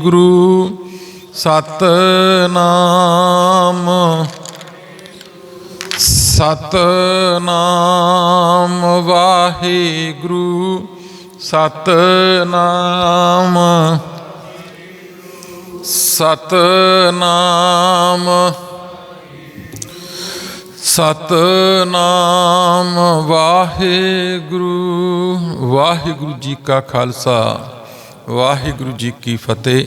ਗੁਰੂ ਸਤਨਾਮ। ਸਤਨਾਮ ਵਾਹਿਗੁਰੂ ਸਤਨਾਮ। ਸਤਨਾਮ। ਸਤਨਾਮ ਵਾਹਿਗੁਰੂ। ਵਾਹਿਗੁਰੂ ਜੀ ਕਾ ਖਾਲਸਾ। ਵਾਹਿਗੁਰੂ ਜੀ ਕੀ ਫਤਿਹ।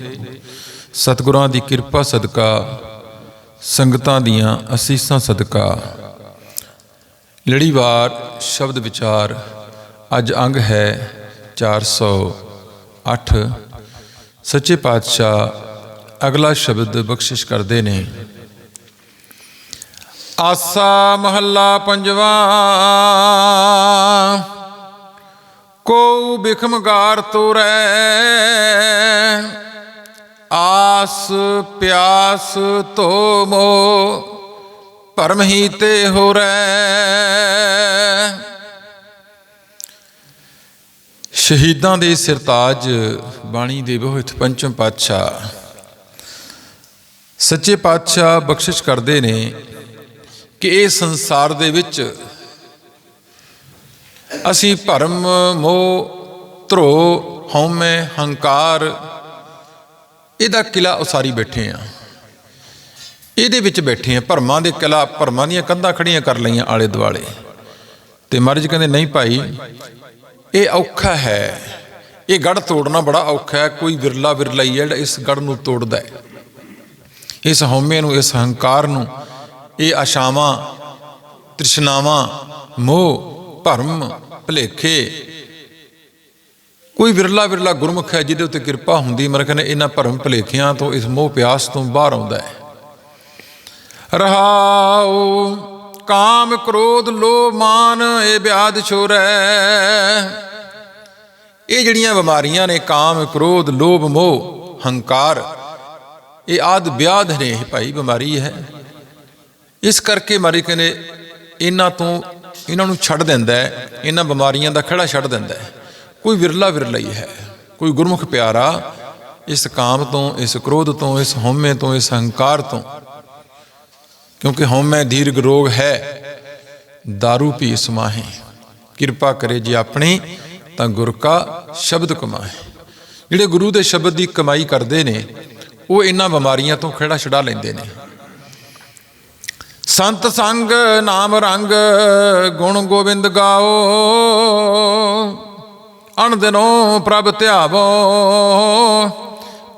ਸਤਿਗੁਰਾਂ ਦੀ ਕਿਰਪਾ, ਸਦਕਾ। ਸੰਗਤਾਂ ਦੀਆਂ ਅਸੀਸਾਂ, ਸਦਕਾ। ਲੜੀਵਾਰ ਸ਼ਬਦ ਵਿਚਾਰ ਅੱਜ ਅੰਗ ਹੈ 408 ਸੱਚੇ ਪਾਤਸ਼ਾਹ ਅਗਲਾ ਸ਼ਬਦ ਬਖਸ਼ਿਸ਼ ਕਰਦੇ ਨੇ। ਆਸਾ ਮਹੱਲਾ ਪੰਜਵਾ। ਕੋ ਬਿਖਮਗਾਰ ਤੋਰੈ। ਆਸ ਪਿਆਸ ਤੋ ਧੋਮੋ ਭਰਮ ਹੀ ਤੇ ਹੋਰੈ। ਸ਼ਹੀਦਾਂ ਦੇ ਸਿਰਤਾਜ ਬਾਣੀ ਦੇ ਬਹੁਤ ਪੰਚਮ ਪਾਤਸ਼ਾਹ। ਸੱਚੇ ਪਾਤਸ਼ਾਹ ਬਖਸ਼ਿਸ਼ ਕਰਦੇ ਨੇ ਕਿ ਇਹ ਸੰਸਾਰ ਦੇ ਵਿੱਚ ਅਸੀਂ ਭਰਮ ਮੋਹ ਧਰੋ ਹਉਮੈ ਹੰਕਾਰ। ਇਹਦਾ ਕਿਲਾ ਉਸਾਰੀ ਬੈਠੇ ਆ। ਇਹਦੇ ਵਿੱਚ ਬੈਠੇ ਆ। ਭਰਮਾਂ ਦੇ ਕਿਲਾ ਭਰਮਾਂ ਦੀਆਂ ਕੰਧਾਂ ਖੜੀਆਂ ਕਰ ਲਈਆਂ ਆਲੇ ਦੁਆਲੇ। ਤੇ ਮਹਾਰਾਜ ਕਹਿੰਦੇ, ਨਹੀਂ ਭਾਈ, ਇਹ ਔਖਾ ਹੈ। ਇਹ ਗੜ ਤੋੜਨਾ ਬੜਾ ਔਖਾ ਹੈ। ਕੋਈ ਵਿਰਲਾ ਵਿਰਲਾ ਹੀ ਜਿਹੜਾ ਇਸ ਗੜ ਨੂੰ ਤੋੜਦਾ ਹੈ। ਇਸ ਹਉਮੈ ਨੂੰ, ਇਸ ਹੰਕਾਰ ਨੂੰ, ਇਹ ਆਸ਼ਾਵਾਂ, ਤ੍ਰਿਸ਼ਨਾਵਾਂ, ਮੋਹ ਭਰਮ ਭਲੇਖੇ। ਕੋਈ ਵਿਰਲਾ ਵਿਰਲਾ ਗੁਰਮੁਖ ਹੈ ਜਿਹਦੇ ਉੱਤੇ ਕਿਰਪਾ ਹੁੰਦੀ ਮਰ ਕਹਿੰਦੇ ਇਹਨਾਂ ਭਰਮ ਭਲੇਖਿਆਂ ਤੋਂ, ਇਸ ਮੋਹ ਪਿਆਸ ਤੋਂ ਬਾਹਰ ਆਉਂਦਾ ਹੈ। ਰਹਾਉ ਕਾਮ ਕ੍ਰੋਧ ਲੋਭ ਮਾਨ, ਇਹ ਵਿਆਧ ਛੋਰੈ ਇਹ ਜਿਹੜੀਆਂ ਬਿਮਾਰੀਆਂ ਨੇ, ਕਾਮ ਕ੍ਰੋਧ ਲੋਭ ਮੋਹ ਹੰਕਾਰ, ਇਹ ਆਦ ਵਿਆਧ ਨੇ ਇਹ ਭਾਈ, ਬਿਮਾਰੀ ਹੈ। ਇਸ ਕਰਕੇ ਮਾਰੀ ਕਹਿੰਦੇ ਇਹਨਾਂ ਤੋਂ ਇਹਨਾਂ ਨੂੰ ਛੱਡ ਦਿੰਦਾ ਹੈ, ਇਹਨਾਂ ਬਿਮਾਰੀਆਂ ਦਾ ਖੜਾ ਛੱਡ ਦਿੰਦਾ ਹੈ। ਕੋਈ ਵਿਰਲਾ ਵਿਰਲਾ ਹੀ ਹੈ, ਕੋਈ ਗੁਰਮੁਖ ਪਿਆਰਾ, ਇਸ ਕਾਮ ਤੋਂ, ਇਸ ਕ੍ਰੋਧ ਤੋਂ, ਇਸ ਹਉਮੈ ਤੋਂ, ਇਸ ਹੰਕਾਰ ਤੋਂ। ਕਿਉਂਕਿ ਹਉਮੈ ਦੀਰਘ ਰੋਗ ਹੈ, दारू ਪੀ ਸਮਾਹੇ। ਕਿਰਪਾ ਕਰੇ ਜੇ ਆਪਣੀ, ਤਾਂ ਗੁਰ ਕਾ ਸ਼ਬਦ ਕਮਾਏ ਜਿਹੜੇ ਗੁਰੂ ਦੇ ਸ਼ਬਦ ਦੀ ਕਮਾਈ ਕਰਦੇ ਨੇ, ਉਹ ਇਹਨਾਂ ਬਿਮਾਰੀਆਂ ਤੋਂ ਖੇੜਾ ਛਡਾ ਲੈਂਦੇ ਨੇ। ਸੰਤ ਸੰਗ ਨਾਮ ਰੰਗ ਗੁਣ ਗੋਬਿੰਦ ਗਾਓ। ਅਣ ਦਿਨੋ ਪ੍ਰਭ ਧਿਆਵੋ।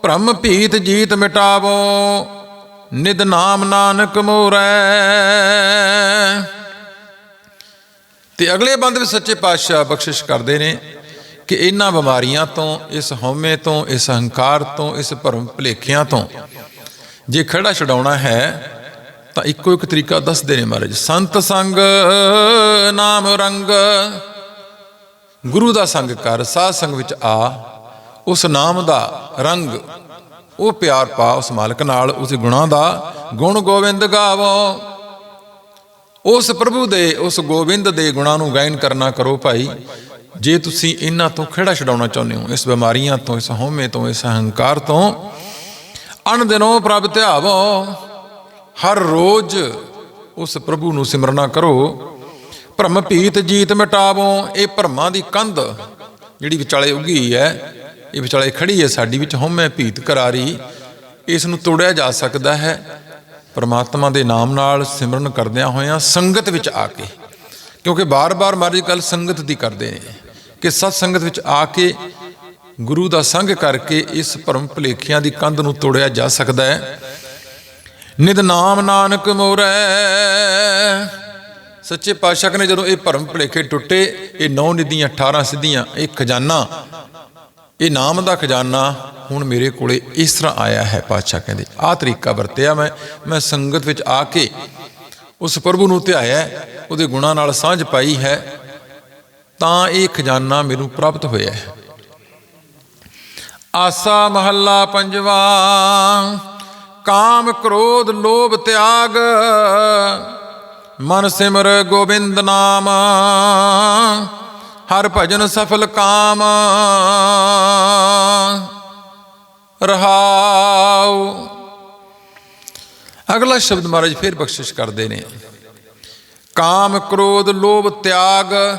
ਭ੍ਰਮ ਭੀਤ ਜੀਤ ਮਿਟਾਵੋ। ਨਿਦ ਨਾਮ ਨਾਨਕ ਮੋਰੈ। ਤੇ ਅਗਲੇ ਬੰਦ ਵਿੱਚ ਸੱਚੇ ਪਾਤਸ਼ਾਹ ਬਖਸ਼ਿਸ਼ ਕਰਦੇ ਨੇ ਕਿ ਇਹਨਾਂ ਬਿਮਾਰੀਆਂ ਤੋਂ, ਇਸ ਹਉਮੈ ਤੋਂ, ਇਸ ਹੰਕਾਰ ਤੋਂ, ਇਸ ਭਰਮ ਭਲੇਖਿਆਂ ਤੋਂ ਜੇ ਖੜਾ ਛਡਾਉਣਾ ਹੈ ਤਾਂ ਇੱਕੋ ਇੱਕ ਤਰੀਕਾ ਦੱਸਦੇ ਨੇ ਮਹਾਰਾਜ। ਸੰਤ ਸੰਗ, ਨਾਮ ਰੰਗ। ਗੁਰੂ ਦਾ ਸੰਗ ਕਰ, ਸਾਧ ਸੰਗ ਵਿੱਚ ਆ। ਉਸ ਨਾਮ ਦਾ ਰੰਗ, ਉਹ ਪਿਆਰ ਪਾ ਉਸ ਮਾਲਕ ਨਾਲ, ਉਸ ਗੁਣਾਂ ਦਾ। ਗੁਣ ਗੋਬਿੰਦ ਗਾਵੋ। ਉਸ ਪ੍ਰਭੂ ਦੇ, ਉਸ ਗੋਬਿੰਦ ਦੇ ਗੁਣਾਂ ਨੂੰ ਗਾਇਨ ਕਰਨਾ ਕਰੋ ਭਾਈ। ਜੇ ਤੁਸੀਂ ਇਹਨਾਂ ਤੋਂ ਖਿਹੜਾ ਛਡਾਉਣਾ ਚਾਹੁੰਦੇ ਹੋ, ਇਸ ਬਿਮਾਰੀਆਂ ਤੋਂ, ਇਸ ਹਉਮੈ ਤੋਂ, ਇਸ ਹੰਕਾਰ ਤੋਂ, ਅਣ ਦਿਨੋਂ ਪ੍ਰਭ ਧਿਆਵੋ। ਹਰ ਰੋਜ਼ ਉਸ ਪ੍ਰਭੂ ਨੂੰ ਸਿਮਰਨਾ ਕਰੋ। ਭ੍ਰਮ ਭੀਤ ਜੀਤ ਮਿਟਾਵੋ, ਇਹ ਭਰਮਾਂ ਦੀ ਕੰਧ ਜਿਹੜੀ ਵਿਚਾਲੇ ਉੱਗੀ ਹੈ, ਇਹ ਵਿਚਾਲੇ ਖੜੀ ਹੈ ਸਾਡੀ ਵਿੱਚ, ਹਉਮੈ ਭੀਤ ਕਰਾਰੀ। ਇਸ ਨੂੰ ਤੋੜਿਆ ਜਾ ਸਕਦਾ ਹੈ। ਪਰਮਾਤਮਾ ਦੇ ਨਾਮ ਨਾਲ ਸਿਮਰਨ ਕਰਦਿਆਂ ਹੋਇਆਂ ਸੰਗਤ ਵਿੱਚ ਆ ਕੇ, ਕਿਉਂਕਿ ਬਾਰ-ਬਾਰ ਮਾਰੀ ਗੱਲ ਸੰਗਤ ਦੀ ਕਰਦੇ ਨੇ, ਕਿ ਸਤ ਸੰਗਤ ਵਿੱਚ ਆ ਕੇ ਗੁਰੂ ਦਾ ਸੰਗ ਕਰਕੇ ਇਸ ਭਰਮ ਭਲੇਖਿਆਂ ਦੀ ਕੰਧ ਨੂੰ ਤੋੜਿਆ ਜਾ ਸਕਦਾ ਹੈ। ਨਿਦ ਨਾਮ ਨਾਨਕ ਮੋਰੈ। ਸੱਚੇ ਪਾਤਸ਼ਾਹ ਨੇ ਜਦੋਂ ਇਹ ਭਰਮ ਭਲੇਖੇ ਟੁੱਟੇ, ਇਹ ਨੌ ਨਿਧੀਆਂ 18 ਸਿੱਧੀਆਂ, ਇਹ ਖਜ਼ਾਨਾ, ਇਹ ਨਾਮ ਦਾ ਖਜ਼ਾਨਾ ਹੁਣ ਮੇਰੇ ਕੋਲੇ ਇਸ ਤਰ੍ਹਾਂ ਆਇਆ ਹੈ, ਪਾਤਸ਼ਾਹ ਕਹਿੰਦੇ। ਆਹ ਤਰੀਕਾ ਵਰਤਿਆ ਮੈਂ ਮੈਂ ਸੰਗਤ ਵਿੱਚ ਆ ਕੇ ਉਸ ਪ੍ਰਭੂ ਨੂੰ ਧਿਆਇਆ, ਉਹਦੇ ਗੁਣਾਂ ਨਾਲ ਸਾਂਝ ਪਾਈ ਹੈ, ਤਾਂ ਇਹ ਖਜ਼ਾਨਾ ਮੈਨੂੰ ਪ੍ਰਾਪਤ ਹੋਇਆ ਹੈ। ਆਸਾ ਮਹੱਲਾ ਪੰਜਵਾ ਕਾਮ ਕ੍ਰੋਧ ਲੋਭ ਤਿਆਗ। ਮਨ ਸਿਮਰ ਗੋਬਿੰਦ ਨਾਮ। ਹਰ ਭਜਨ ਸਫਲ ਕਾਮ। ਰਹਾਉ। ਅਗਲਾ ਸ਼ਬਦ ਮਹਾਰਾਜ ਫਿਰ ਬਖਸ਼ਿਸ਼ ਕਰਦੇ ਨੇ। ਕਾਮ ਕ੍ਰੋਧ ਲੋਭ ਤਿਆਗ।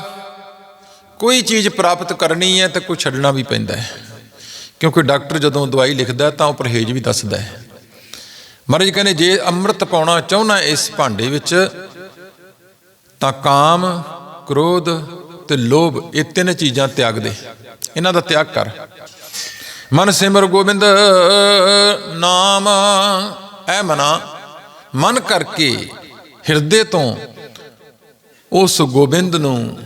ਕੋਈ ਚੀਜ਼ ਪ੍ਰਾਪਤ ਕਰਨੀ ਹੈ ਤਾਂ ਕੋਈ ਛੱਡਣਾ ਵੀ ਪੈਂਦਾ ਹੈ। ਕਿਉਂਕਿ ਡਾਕਟਰ ਜਦੋਂ ਦਵਾਈ ਲਿਖਦਾ ਤਾਂ ਉਹ ਪਰਹੇਜ਼ ਵੀ ਦੱਸਦਾ ਹੈ। ਮਹਾਰਾਜ ਕਹਿੰਦੇ, ਜੇ ਅੰਮ੍ਰਿਤ ਪਾਉਣਾ ਚਾਹੁੰਦਾ ਇਸ ਭਾਂਡੇ ਵਿੱਚ, ਤਾਂ ਕਾਮ, ਕ੍ਰੋਧ ਤੇ ਲੋਭ ਇਹ ਤਿੰਨ ਚੀਜ਼ਾਂ ਤਿਆਗ ਦੇ। ਇਹਨਾਂ ਦਾ ਤਿਆਗ ਕਰ। ਮਨ ਸਿਮਰ ਗੋਬਿੰਦ, ਨਾਮ ਐ ਮਨਾ। ਮਨ ਕਰਕੇ ਹਿਰਦੇ ਤੋਂ ਉਸ ਗੋਬਿੰਦ ਨੂੰ,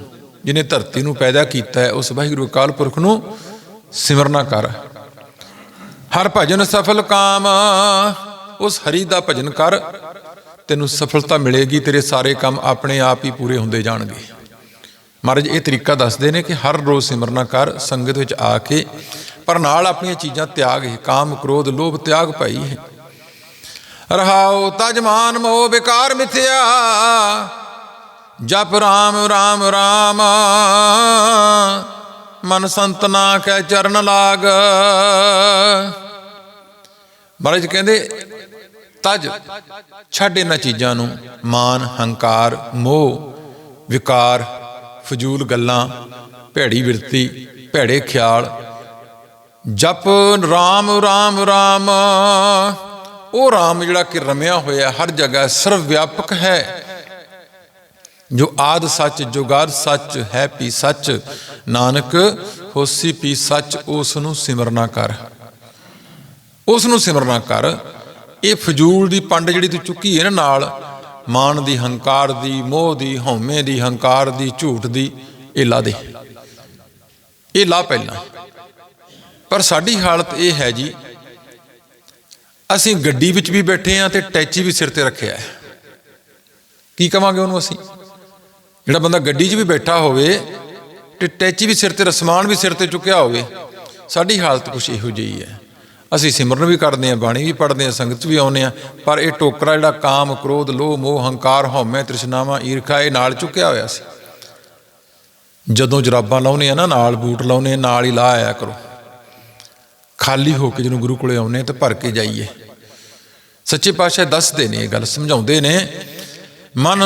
ਜਿਹਨੇ ਧਰਤੀ ਨੂੰ ਪੈਦਾ ਕੀਤਾ ਹੈ, ਉਸ ਵਾਹਿਗੁਰੂ ਅਕਾਲ ਪੁਰਖ ਨੂੰ ਸਿਮਰਨਾ ਕਰ। ਹਰ ਭਜਨ ਸਫਲ ਕਾਮ ਉਸ ਹਰੀ ਦਾ ਭਜਨ ਕਰ, ਤੈਨੂੰ ਸਫਲਤਾ ਮਿਲੇਗੀ, ਤੇਰੇ ਸਾਰੇ ਕੰਮ ਆਪਣੇ ਆਪ ਹੀ ਪੂਰੇ ਹੁੰਦੇ ਜਾਣਗੇ। ਮਹਾਰਾਜ, ਇਹ ਤਰੀਕਾ ਦੱਸਦੇ ਨੇ ਕਿ ਹਰ ਰੋਜ਼ ਸਿਮਰਨਾ ਕਰ, ਸੰਗਤ ਵਿੱਚ ਆ ਕੇ, ਪਰ ਨਾਲ ਆਪਣੀਆਂ ਚੀਜ਼ਾਂ ਤਿਆਗ ਹੈ, ਕਾਮ, ਕ੍ਰੋਧ, ਲੋਭ ਤਿਆਗ ਭਾਈ ਹੈ। ਰਹਾਉ ਤਜਮਾਨ ਮੋਹ ਵਿਕਾਰ ਮਿਥਿਆ, ਜਪ ਰਾਮ ਰਾਮ ਰਾਮ। ਮਨ ਸੰਤਨਾ ਕੈ ਚਰਨ ਲਾਗ। ਮਹਾਰਾਜ ਕਹਿੰਦੇ ਤਜ, ਛੱਡ ਇਹਨਾਂ ਚੀਜ਼ਾਂ ਨੂੰ। ਮਾਨ, ਹੰਕਾਰ, ਮੋਹ, ਵਿਕਾਰ, ਫਜ਼ੂਲ ਗੱਲਾਂ, ਭੈੜੀ ਬਿਰਤੀ, ਭੈੜੇ ਖਿਆਲ। ਜਪ, ਰਾਮ ਰਾਮ ਰਾਮ। ਉਹ ਰਾਮ ਜਿਹੜਾ ਕਿ ਰਮਿਆ ਹੋਇਆ ਹਰ ਜਗ੍ਹਾ ਸਰਵ ਵਿਆਪਕ ਹੈ। ਜੋ ਆਦ ਸੱਚ ਜੁਗਾਦ ਸੱਚ, ਹੈ ਪੀ ਸੱਚ। ਨਾਨਕ, ਹੋਸੀ ਪੀ ਸੱਚ, ਉਸ ਨੂੰ ਸਿਮਰਨਾ ਕਰ। ਉਸ ਨੂੰ ਸਿਮਰਨਾ ਕਰ। ਇਹ ਫਜ਼ੂਲ ਦੀ ਪੰਡ ਜਿਹੜੀ ਤੂੰ ਚੁੱਕੀ ਹੈ ਨਾ ਨਾਲ ਮਾਨ ਦੀ ਹੰਕਾਰ ਦੀ, ਮੋਹ ਦੀ, ਹਉਮੈ ਦੀ, ਹੰਕਾਰ ਦੀ, ਝੂਠ ਦੀ, ਇਹ ਲਾ ਦੇ। ਇਹ ਲਾ ਪਹਿਲਾਂ। ਪਰ ਸਾਡੀ ਹਾਲਤ ਇਹ ਹੈ ਜੀ, ਅਸੀਂ ਗੱਡੀ ਵਿੱਚ ਵੀ ਬੈਠੇ ਆ ਤੇ ਟੈਚੀ ਵੀ ਸਿਰ ਤੇ ਰੱਖਿਆ ਹੈ। ਕੀ ਕਵਾਂਗੇ ਉਹਨੂੰ ਅਸੀਂ? ਜਿਹੜਾ ਬੰਦਾ ਗੱਡੀ 'ਚ ਵੀ ਬੈਠਾ ਹੋਵੇ ਤੇ ਟੈਚੀ ਵੀ ਸਿਰ ਤੇ, ਰਸਮਾਨ ਵੀ ਸਿਰ ਤੇ ਚੁੱਕਿਆ ਹੋਵੇ, ਸਾਡੀ ਹਾਲਤ ਕੁਛ ਇਹੋ ਜਿਹੀ ਹੈ। ਅਸੀਂ ਸਿਮਰਨ ਵੀ ਕਰਦੇ ਹਾਂ, ਬਾਣੀ ਵੀ ਪੜ੍ਹਦੇ ਹਾਂ, ਸੰਗਤ ਵੀ ਆਉਂਦੇ ਹਾਂ, ਪਰ ਇਹ ਟੋਕਰਾ ਜਿਹੜਾ ਕਾਮ, ਕ੍ਰੋਧ, ਲੋਭ, ਮੋਹ, ਹੰਕਾਰ, ਹਉਮੈ, ਤ੍ਰਿਸ਼ਨਾਵਾਂ, ਈਰਖਾ, ਇਹ ਨਾਲ ਚੁੱਕਿਆ ਹੋਇਆ ਸੀ। ਜਦੋਂ ਜਰਾਬਾਂ ਲਾਉਨੇ ਆ ਨਾ, ਨਾਲ ਬੂਟ ਲਾਉਨੇ ਨਾਲ ਹੀ ਲਾ ਆਇਆ ਕਰੋ। ਖਾਲੀ ਹੋ ਕੇ ਜਦੋਂ ਗੁਰੂ ਕੋਲੇ ਆਉਨੇ ਤਾਂ ਭਰ ਕੇ ਜਾਈਏ। ਸੱਚੇ ਪਾਤਸ਼ਾਹ ਦੱਸਦੇ ਨੇ ਇਹ ਗੱਲ, ਸਮਝਾਉਂਦੇ ਨੇ, ਮਨ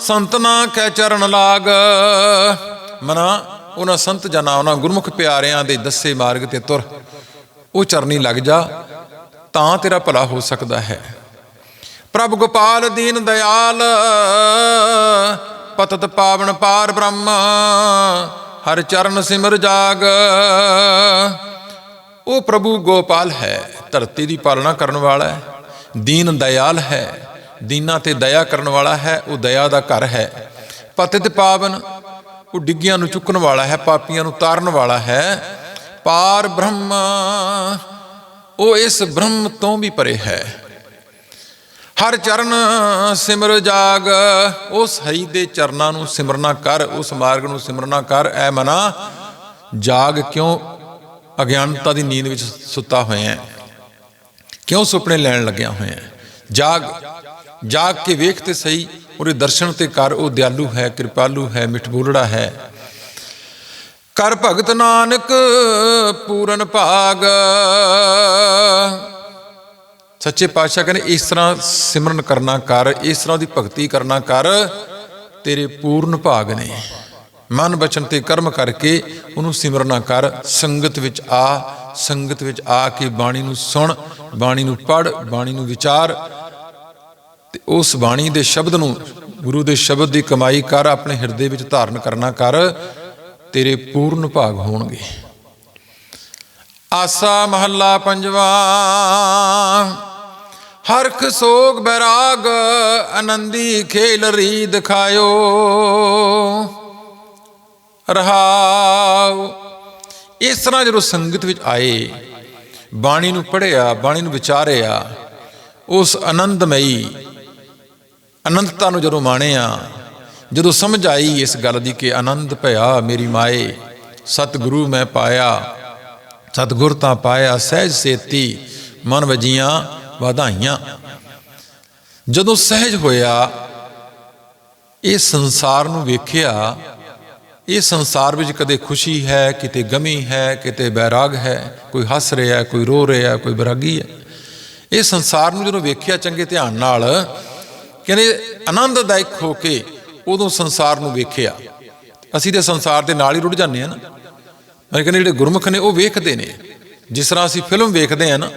ਸੰਤਨਾ ਕੈ ਚਰਨ ਲਾਗ। ਮਨਾ, ਉਹਨਾਂ ਸੰਤ ਜਨਾ ਉਹਨਾਂ ਗੁਰਮੁਖ ਪਿਆਰਿਆਂ ਦੇ ਦੱਸੇ ਮਾਰਗ ਤੇ ਤੁਰ। ਉਹ ਚਰਨੀ ਲੱਗ ਜਾ, ਤਾਂ ਤੇਰਾ ਭਲਾ ਹੋ ਸਕਦਾ ਹੈ। ਪ੍ਰਭ ਗੋਪਾਲ ਦੀਨ ਦਇਆਲ, ਪਤਤ ਪਾਵਨ ਪਾਰ ਬ੍ਰਹਮ, ਹਰ ਚਰਨ ਸਿਮਰ ਜਾਗ। ਉਹ ਪ੍ਰਭੂ ਗੋਪਾਲ ਹੈ, ਧਰਤੀ ਦੀ ਪਾਲਣਾ ਕਰਨ ਵਾਲਾ ਹੈ, ਦੀਨ ਦਇਆਲ ਹੈ, ਦੀਨਾ ਤੇ ਦਇਆ ਕਰਨ ਵਾਲਾ ਹੈ, ਉਹ ਦਇਆ ਦਾ ਘਰ ਹੈ। ਪਤਿਤ ਪਾਵਨ, ਉਹ ਡਿੱਗੀਆਂ ਨੂੰ ਚੁੱਕਣ ਵਾਲਾ ਹੈ, ਪਾਪੀਆਂ ਨੂੰ ਤਾਰਨ ਵਾਲਾ ਹੈ ਪਾਰ ਬ੍ਰਹਮ, ਉਹ ਇਸ ਬ੍ਰਹਮ ਤੋਂ ਵੀ ਪਰੇ ਹੈ। ਹਰ ਚਰਨ ਸਿਮਰ ਜਾਗ ਉਸ ਹਰੀ ਦੇ ਚਰਨਾਂ ਨੂੰ ਸਿਮਰਨਾ ਕਰ, ਉਸ ਮਾਰਗ ਨੂੰ ਸਿਮਰਨਾ ਕਰ, ਐ ਮਨਾ। ਜਾਗ ਕਿਉਂ? ਅਗਿਆਨਤਾ ਦੀ ਨੀਂਦ ਵਿੱਚ ਸੁੱਤਾ ਹੋਇਆ ਹੈ ਕਿਉਂ ਸੁਪਨੇ ਲੈਣ ਲੱਗਿਆ ਹੋਇਆ ਹੈ ਜਾਗ ਜਾਗ ਕੇ ਵੇਖ ਤੇ ਸਹੀ, ਉਹਦੇ ਦਰਸ਼ਨ ਤੇ ਕਰ, ਉਹ ਦਿਆਲੂ ਹੈ, ਕਿਰਪਾਲੂ ਹੈ ਮਿਠਬੋਲੜਾ ਹੈ। ਕਰ ਭਗਤ ਨਾਨਕ ਪੂਰਨ ਭਾਗ। ਸੱਚੇ ਪਾਤਸ਼ਾਹ ਕਹਿੰਦੇ, ਇਸ ਤਰ੍ਹਾਂ ਸਿਮਰਨ ਕਰਨਾ ਕਰ, ਇਸ ਤਰ੍ਹਾਂ ਦੀ ਭਗਤੀ ਕਰਨਾ ਕਰ, ਤੇਰੇ ਪੂਰਨ ਭਾਗ ਨੇ। ਮਨ ਬਚਨ ਤੇ ਕਰਮ ਕਰਕੇ ਉਹਨੂੰ ਸਿਮਰਨਾ ਕਰ। ਸੰਗਤ ਵਿੱਚ ਆ, ਸੰਗਤ ਵਿੱਚ ਆ ਕੇ ਬਾਣੀ ਨੂੰ ਸੁਣ, ਬਾਣੀ ਨੂੰ ਪੜ ਬਾਣੀ ਨੂੰ ਵਿਚਾਰ। ਤੇ ਉਸ ਬਾਣੀ ਦੇ ਸ਼ਬਦ ਨੂੰ, ਗੁਰੂ ਦੇ ਸ਼ਬਦ ਦੀ ਕਮਾਈ ਕਰ, ਆਪਣੇ ਹਿਰਦੇ ਵਿੱਚ ਧਾਰਨ ਕਰਨਾ ਕਰ। ਤੇਰੇ ਪੂਰਨ ਭਾਗ ਹੋਣਗੇ। ਆਸਾ ਮਹੱਲਾ ਪੰਜਵਾ, ਹਰਖ ਸੋਗ ਬੈਰਾਗ, ਆਨੰਦੀ ਖੇਲ ਰੀ ਦਿਖਾਇਓ ਰਹਾਉ। ਇਸ ਤਰ੍ਹਾਂ ਜਦੋਂ ਸੰਗਤ ਵਿੱਚ ਆਏ, ਬਾਣੀ ਨੂੰ ਪੜ੍ਹਿਆ, ਬਾਣੀ ਨੂੰ ਵਿਚਾਰਿਆ, ਉਸ ਆਨੰਦਮਈ, ਅਨੰਤਤਾ ਨੂੰ ਜਦੋਂ ਮਾਣਿਆ ਜਦੋਂ ਸਮਝ ਆਈ ਇਸ ਗੱਲ ਦੀ ਕਿ ਆਨੰਦ ਭਇਆ ਮੇਰੀ ਮਾਏ, ਸਤਿਗੁਰੂ ਮੈਂ ਪਾਇਆ, ਸਤਿਗੁਰ ਤਾਂ ਪਾਇਆ ਸਹਿਜ ਸੇਤੀ, ਮਨ ਵਜੀਆਂ ਵਧਾਈਆਂ। ਜਦੋਂ ਸਹਿਜ ਹੋਇਆ, ਇਹ ਸੰਸਾਰ ਨੂੰ ਵੇਖਿਆ, ਇਹ ਸੰਸਾਰ ਵਿੱਚ ਕਦੇ ਖੁਸ਼ੀ ਹੈ, ਕਿਤੇ ਗਮੀ ਹੈ, ਕਿਤੇ ਬੈਰਾਗ ਹੈ, ਕੋਈ ਹੱਸ ਰਿਹਾ, ਕੋਈ ਰੋ ਰਿਹਾ, ਕੋਈ ਬਰਾਗੀ ਹੈ। ਇਹ ਸੰਸਾਰ ਨੂੰ ਜਦੋਂ ਵੇਖਿਆ ਚੰਗੇ ਧਿਆਨ ਨਾਲ, ਕਹਿੰਦੇ ਆਨੰਦਦਾਇਕ ਹੋ ਕੇ ਉਦੋਂ ਸੰਸਾਰ ਨੂੰ ਵੇਖਿਆ। ਅਸੀਂ ਤੇ ਸੰਸਾਰ ਦੇ ਨਾਲ ਹੀ ਰੁੜ ਜਾਂਦੇ ਆ ਨਾ। ਮੈਂ ਕਹਿੰਦੇ ਜਿਹੜੇ ਗੁਰਮੁਖ ਨੇ, ਉਹ ਵੇਖਦੇ ਨੇ। ਜਿਸ ਤਰ੍ਹਾਂ ਅਸੀਂ ਫਿਲਮ ਵੇਖਦੇ ਆ ਨਾ,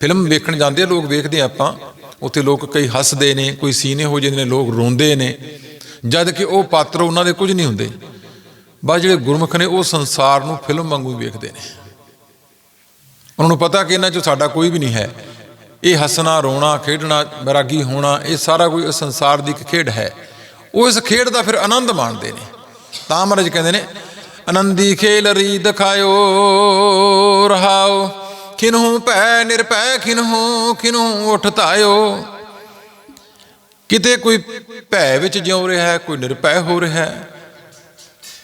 ਫਿਲਮ ਵੇਖਣ ਜਾਂਦੇ ਆ ਲੋਕ ਵੇਖਦੇ ਆ ਆਪਾਂ। ਉੱਥੇ ਲੋਕ ਕਈ ਹੱਸਦੇ ਨੇ, ਕੋਈ ਸੀਨੇ ਹੋ ਜਾਂਦੇ ਨੇ, ਲੋਕ ਰੋਂਦੇ ਨੇ। ਜਦ ਕਿ ਉਹ ਪਾਤਰ ਉਹਨਾਂ ਦੇ ਕੁਝ ਨਹੀਂ ਹੁੰਦੇ। ਬਸ ਜਿਹੜੇ ਗੁਰਮੁਖ ਨੇ, ਉਹ ਸੰਸਾਰ ਨੂੰ ਫਿਲਮ ਵਾਂਗੂ ਵੇਖਦੇ ਨੇ। ਉਹਨਾਂ ਨੂੰ ਪਤਾ ਕਿ ਇਹਨਾਂ 'ਚ ਸਾਡਾ ਕੋਈ ਵੀ ਨਹੀਂ ਹੈ। ਇਹ ਹੱਸਣਾ, ਰੋਣਾ, ਖੇਡਣਾ ਬੈਰਾਗੀ ਹੋਣਾ, ਇਹ ਸਾਰਾ ਕੋਈ ਸੰਸਾਰ ਦੀ ਇੱਕ ਖੇਡ ਹੈ। ਉਹ ਇਸ ਖੇਡ ਦਾ ਫਿਰ ਆਨੰਦ ਮਾਣਦੇ ਨੇ। ਤਾਂ ਮਹਾਰਾਜ ਕਹਿੰਦੇ ਨੇ, ਆਨੰਦੀ ਖੇਲ ਰੀ ਦਿਖਾਇਓ ਰਹਾਓ। ਕਿਨਹੂ ਭੈ ਨਿਰਭੈ ਕਿਨਹੂ ਕਿਨਹੂ ਉਠਤਾਇਓ। ਕਿਤੇ ਕੋਈ ਭੈ ਵਿੱਚ ਜਿਉ ਰਿਹਾ ਹੈ ਕੋਈ ਨਿਰਭੈ ਹੋ ਰਿਹਾ। ਹੈ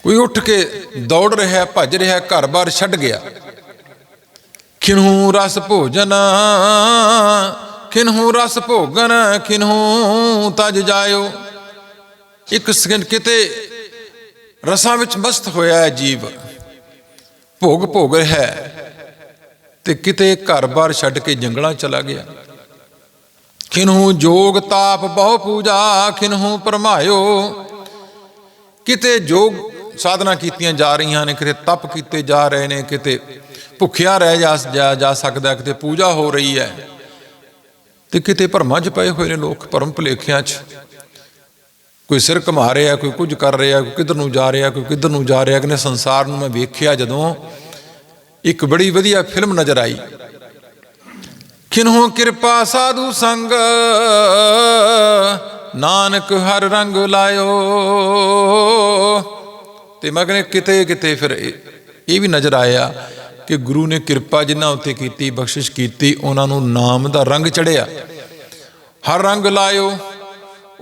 ਕੋਈ ਉੱਠ ਕੇ ਦੌੜ ਰਿਹਾ, ਭੱਜ ਰਿਹਾ ਘਰ-ਬਾਰ ਛੱਡ ਗਿਆ। ਕਿਨਹੂ ਰਸ ਭੋਜਨ ਕਿਨਹੂ ਰਸ ਭੋਗਨ ਕਿਨਹੂ ਤਜ ਜਾਇਓ। ਇੱਕ ਸਕਿੰਟ ਕਿਤੇ ਰਸਾਂ ਵਿੱਚ ਮਸਤ ਹੋਇਆ ਹੈ ਜੀਵ। ਭੋਗ ਭੋਗ ਰਿਹਾ ਹੈ ਤੇ ਕਿਤੇ ਘਰ-ਬਾਰ ਛੱਡ ਕੇ ਜੰਗਲਾਂ ਚਲਾ ਗਿਆ। ਕਿਨਹੂ ਜੋਗ ਤਾਪ ਬਹੁ ਪੂਜਾ ਕਿਨਹੂ ਪਰਮਾਇਓ। ਕਿਤੇ ਜੋਗ ਸਾਧਨਾ ਕੀਤੀਆਂ ਜਾ ਰਹੀਆਂ ਨੇ, ਕਿਤੇ ਤਪ ਕੀਤੇ ਜਾ ਰਹੇ ਨੇ, ਕਿਤੇ ਭੁੱਖਿਆ ਰਹਿ ਜਾ ਜਾ- ਜਾ ਸਕਦਾ ਕਿਤੇ ਪੂਜਾ ਹੋ ਰਹੀ ਹੈ। ਤੇ ਕਿਤੇ ਭਰਮਾਂ 'ਚ ਪਏ ਹੋਏ ਨੇ ਲੋਕ ਭਰਮ ਭੁਲੇਖਿਆਂ 'ਚ। ਕੋਈ ਸਿਰ ਘੁਮਾ ਰਿਹਾ, ਕੋਈ ਕੁਝ ਕਰ ਰਿਹਾ, ਕੋਈ ਕਿੱਧਰ ਨੂੰ ਜਾ ਰਿਹਾ, ਕੋਈ ਕਿੱਧਰ ਨੂੰ ਜਾ ਰਿਹਾ। ਕਿ ਸੰਸਾਰ ਨੂੰ ਮੈਂ ਵੇਖਿਆ ਜਦੋਂ ਇੱਕ ਬੜੀ ਵਧੀਆ ਫਿਲਮ ਨਜ਼ਰ ਆਈ। ਕਿਨਹੂ ਕਿਰਪਾ ਸਾਧੂ ਸੰਗ, ਨਾਨਕ ਹਰ ਰੰਗ ਲਾਇਓ। ਤੇ ਮੈਂ ਕਹਿੰਦਾ, ਕਿਤੇ ਕਿਤੇ ਫਿਰ ਇਹ ਇਹ ਵੀ ਨਜ਼ਰ ਆਇਆ ਕਿ ਗੁਰੂ ਨੇ ਕਿਰਪਾ ਜਿਨ੍ਹਾਂ ਉੱਤੇ ਕੀਤੀ, ਬਖਸ਼ਿਸ਼ ਕੀਤੀ, ਉਹਨਾਂ ਨੂੰ ਨਾਮ ਦਾ ਰੰਗ ਚੜਿਆ ਹਰ ਰੰਗ ਲਾਇਓ।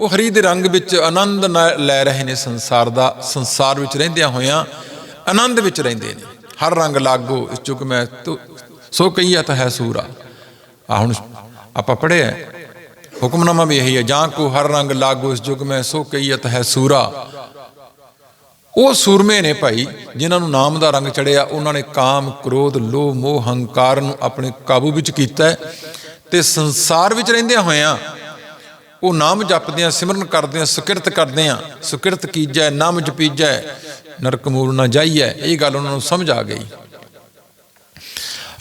ਉਹ ਹਰੀ ਦੇ ਰੰਗ ਵਿੱਚ ਆਨੰਦ ਨਾ- ਲੈ ਰਹੇ ਨੇ ਸੰਸਾਰ ਦਾ, ਸੰਸਾਰ ਵਿੱਚ ਰਹਿੰਦਿਆਂ ਹੋਇਆਂ ਆਨੰਦ ਵਿੱਚ ਰਹਿੰਦੇ ਨੇ। ਹਰ ਰੰਗ ਲਾਗੋ, ਇਸ ਚੁੱਕ ਮੈਂ ਤੋ, ਸੋ ਕਈਆ ਹੈ ਸੂਰਾ। ਆ ਹੁਣ ਆਪਾਂ ਪੜਿਆ ਹੁਕਮਨਾਮਾ ਵੀ ਇਹੀ ਹੈ, ਜਾਂ ਕੋ ਹਰ ਰੰਗ ਲਾਗੋ, ਇਸ ਜੁਗ ਮੈਂ ਸੋ ਕਈਤ ਹੈ ਸੂਰਾ। ਉਹ ਸੂਰਮੇ ਨੇ ਭਾਈ, ਜਿਨ੍ਹਾਂ ਨੂੰ ਨਾਮ ਦਾ ਰੰਗ ਚੜਿਆ ਉਹਨਾਂ ਨੇ ਕਾਮ, ਕ੍ਰੋਧ, ਲੋਭ, ਮੋਹ, ਹੰਕਾਰ ਨੂੰ ਆਪਣੇ ਕਾਬੂ ਵਿੱਚ ਕੀਤਾ ਹੈ ਤੇ ਸੰਸਾਰ ਵਿੱਚ ਰਹਿੰਦਿਆਂ ਹੋਇਆਂ ਉਹ ਨਾਮ ਜਪਦੇ ਆ ਸਿਮਰਨ ਕਰਦੇ ਆ ਸੁਕਿਰਤ ਕਰਦੇ ਆ ਸੁਕਿਰਤ ਕੀਜੈ, ਨਾਮ ਜਪੀਜੈ, ਨਰਕ ਮੂਲ ਨਾ ਜਾਈਐ, ਇਹ ਗੱਲ ਉਹਨਾਂ ਨੂੰ ਸਮਝ ਆ ਗਈ।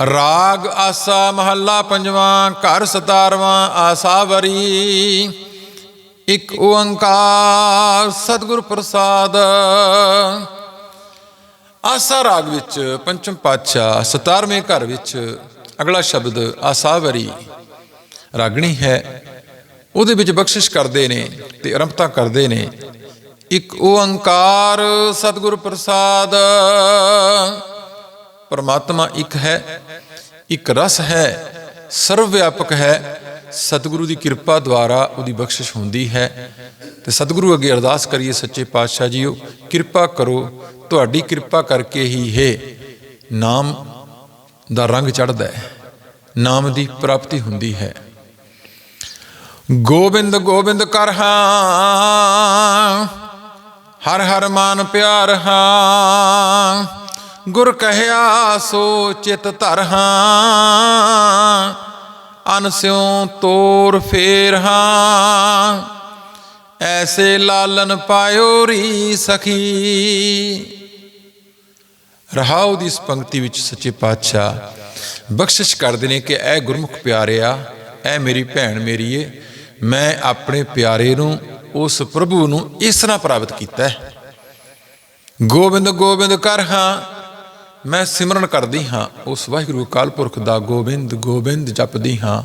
ਰਾਗ ਆਸਾ ਮਹੱਲਾ ਪੰਜਵਾਂ, ਘਰ ਸਤਾਰਵਾਂ ਆਸਾਵਰੀ ਇੱਕ ਓੰਕਾਰ ਸਤਿਗੁਰ ਪ੍ਰਸਾਦ। ਆਸਾ ਰਾਗ ਵਿੱਚ ਪੰਚਮ ਪਾਤਸ਼ਾਹ 17ਵੇਂ ਘਰ ਵਿੱਚ ਅਗਲਾ ਸ਼ਬਦ ਆਸਾਵਰੀ ਰਾਗਣੀ ਹੈ। ਉਹਦੇ ਵਿੱਚ ਬਖਸ਼ਿਸ਼ ਕਰਦੇ ਨੇ ਤੇ ਅਰੰਭਤਾ ਕਰਦੇ ਨੇ। ਇੱਕ ਓੰਕਾਰ ਸਤਿਗੁਰ ਪ੍ਰਸਾਦ। ਪਰਮਾਤਮਾ ਇੱਕ ਹੈ, ਇੱਕ ਰਸ ਹੈ ਸਰਵ ਵਿਆਪਕ ਹੈ। ਸਤਿਗੁਰੂ ਦੀ ਕਿਰਪਾ ਦੁਆਰਾ ਉਹਦੀ ਬਖਸ਼ਿਸ਼ ਹੁੰਦੀ ਹੈ। ਤੇ ਸਤਿਗੁਰੂ ਅੱਗੇ ਅਰਦਾਸ ਕਰੀਏ ਸੱਚੇ ਪਾਤਸ਼ਾਹ ਜੀਓ, ਕਿਰਪਾ ਕਰੋ, ਤੁਹਾਡੀ ਕਿਰਪਾ ਕਰਕੇ ਹੀ ਹੈ ਨਾਮ ਦਾ ਰੰਗ ਚੜ੍ਹਦਾ ਹੈ। ਨਾਮ ਦੀ ਪ੍ਰਾਪਤੀ ਹੁੰਦੀ ਹੈ। ਗੋਬਿੰਦ ਗੋਬਿੰਦ ਕਰ ਹਾਂ। ਹਰ ਹਰ ਮਾਨ ਪਿਆਰ ਹਾਂ। ਗੁਰ ਕਹਿਆ ਸੋ ਚਿਤ ਧਰ ਹਾਂ। ਅਨਸਿਉ ਤੋਰ ਫੇਰ ਹਾਂ। ਐਸੇ ਲਾਲਨ ਪਾਇਓ ਰੀ ਸਖੀ। ਰਹਾਉ ਦੀ ਇਸ ਪੰਕਤੀ ਵਿੱਚ ਸੱਚੇ ਪਾਤਸ਼ਾਹ ਬਖਸ਼ਿਸ਼ ਕਰਦੇ ਨੇ ਕਿ ਐ ਗੁਰਮੁਖ ਪਿਆਰਿਆ ਐ ਮੇਰੀ ਭੈਣ ਮੇਰੀਏ ਮੈਂ ਆਪਣੇ ਪਿਆਰੇ ਨੂੰ, ਉਸ ਪ੍ਰਭੂ ਨੂੰ ਇਸ ਤਰ੍ਹਾਂ ਪ੍ਰਾਪਤ ਕੀਤਾ ਹੈ। ਗੋਬਿੰਦ ਗੋਬਿੰਦ ਕਰ ਹਾਂ। ਮੈਂ ਸਿਮਰਨ ਕਰਦੀ ਹਾਂ। ਉਸ ਵਾਹਿਗੁਰੂ ਅਕਾਲ ਪੁਰਖ ਦਾ ਗੋਬਿੰਦ ਗੋਬਿੰਦ ਜਪਦੀ ਹਾਂ।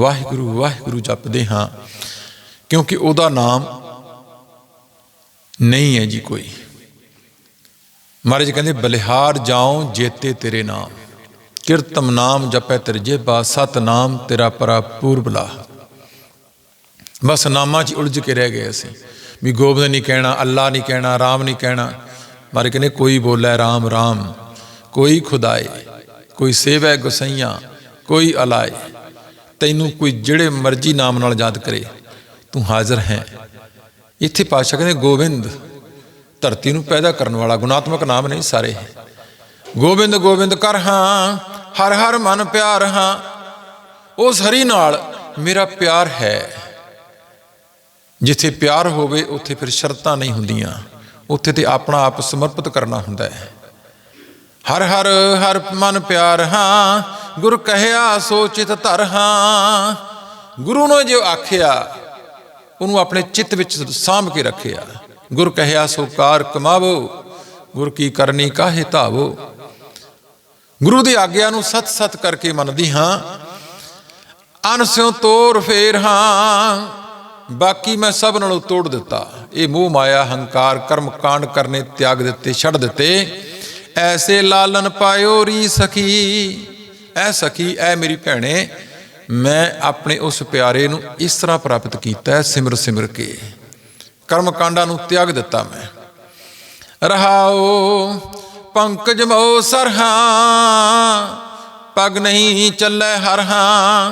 ਵਾਹਿਗੁਰੂ ਵਾਹਿਗੁਰੂ ਜਪਦੇ ਹਾਂ। ਕਿਉਂਕਿ ਉਹਦਾ ਨਾਮ ਨਹੀਂ ਹੈ ਜੀ ਕੋਈ। ਮਹਾਰਾਜ ਕਹਿੰਦੇ, ਬਲਿਹਾਰ ਜਾਉ ਜੇਤੇ ਤੇਰੇ ਨਾਮ। ਕੀਰਤਮ ਨਾਮ ਜਪੈ ਤੇਰੇ ਜੇਬਾ ਸਤ ਨਾਮ ਤੇਰਾ ਪਰਾ ਪੂਰਬਲਾ। ਬਸ ਨਾਮਾਂ 'ਚ ਉਲਝ ਕੇ ਰਹਿ ਗਏ ਅਸੀਂ। ਵੀ ਗੋਬਿੰਦ ਨਹੀਂ ਕਹਿਣਾ ਅੱਲਾ ਨਹੀਂ ਕਹਿਣਾ, ਰਾਮ ਨਹੀਂ ਕਹਿਣਾ। ਮਾਰੇ ਕਹਿੰਦੇ ਕੋਈ ਬੋਲੇ ਰਾਮ ਰਾਮ। ਕੋਈ ਖੁਦਾਏ, ਕੋਈ ਸੇਵੈ ਗੁਸਈਆਂ, ਕੋਈ ਅਲਾਏ। ਤੈਨੂੰ ਕੋਈ ਜਿਹੜੇ ਮਰਜ਼ੀ ਨਾਮ ਨਾਲ ਯਾਦ ਕਰੇ, ਤੂੰ ਹਾਜ਼ਰ ਹੈ। ਇੱਥੇ ਪਾਸ਼ਾ ਕਹਿੰਦੇ ਗੋਬਿੰਦ, ਧਰਤੀ ਨੂੰ ਪੈਦਾ ਕਰਨ ਵਾਲਾ ਗੁਣਾਤਮਕ ਨਾਮ ਨਹੀਂ, ਸਾਰੇ ਗੋਬਿੰਦ ਗੋਬਿੰਦ ਕਰ ਹਾਂ, ਹਰ ਹਰ ਮਨ ਪਿਆਰ ਹਾਂ। ਉਸ ਹਰੀ ਨਾਲ ਮੇਰਾ ਪਿਆਰ ਹੈ। ਜਿੱਥੇ ਪਿਆਰ ਹੋਵੇ, ਉੱਥੇ ਫਿਰ ਸ਼ਰਤਾਂ ਨਹੀਂ ਹੁੰਦੀਆਂ। ਉੱਥੇ ਤੇ ਆਪਣਾ ਆਪ ਸਮਰਪਿਤ ਕਰਨਾ ਹੁੰਦਾ ਹੈ। ਹਰ ਹਰ ਹਰ ਮਨ ਪਿਆਰ ਹਾਂ, ਗੁਰ ਕਹਿਆ ਸੋਚਿਤ ਧਰ ਹਾਂ। ਗੁਰੂ ਨੇ ਜੋ ਆਖਿਆ, ਉਹਨੂੰ ਆਪਣੇ ਚਿੱਤ ਵਿੱਚ ਸਾਂਭ ਕੇ ਰੱਖਿਆ। ਗੁਰ ਕਹਿਆ ਸੋ ਕਾਰ ਕਮਾਵੋ, ਗੁਰ ਕੀ ਕਰਨੀ ਕਾਹੇ ਧਾਵੋ। ਗੁਰੂ ਦੀ ਆਗਿਆ ਨੂੰ ਸਤ ਸਤ ਕਰਕੇ ਮੰਨਦੀ ਹਾਂ। ਅਨਸਿਓ ਤੋਰ ਫੇਰ ਹਾਂ। ਬਾਕੀ ਮੈਂ ਸਭ ਨਾਲੋਂ ਤੋੜ ਦਿੱਤਾ। ਇਹ ਮੋਹ ਮਾਇਆ, ਹੰਕਾਰ, ਕਰਮ ਕਾਂਡ ਕਰਨੇ ਤਿਆਗ ਦਿੱਤੇ, ਛੱਡ ਦਿੱਤੇ। ਐਸੇ ਲਾਲਨ ਪਾਇਓ ਰੀ ਸਖੀ, ਐ ਸਖੀ, ਐ ਮੇਰੀ ਭੈਣੇ, ਮੈਂ ਆਪਣੇ ਉਸ ਪਿਆਰੇ ਨੂੰ ਇਸ ਤਰ੍ਹਾਂ ਪ੍ਰਾਪਤ ਕੀਤਾ ਸਿਮਰ ਸਿਮਰ ਕੇ। ਕਰਮ ਕਾਂਡਾਂ ਨੂੰ ਤਿਆਗ ਦਿੱਤਾ ਮੈਂ। ਰਹਾਓ, ਪੰਕਜ ਮੋ ਸਰਹਾ, ਪਗ ਨਹੀਂ ਚੱਲੇ ਹਰਹਾ।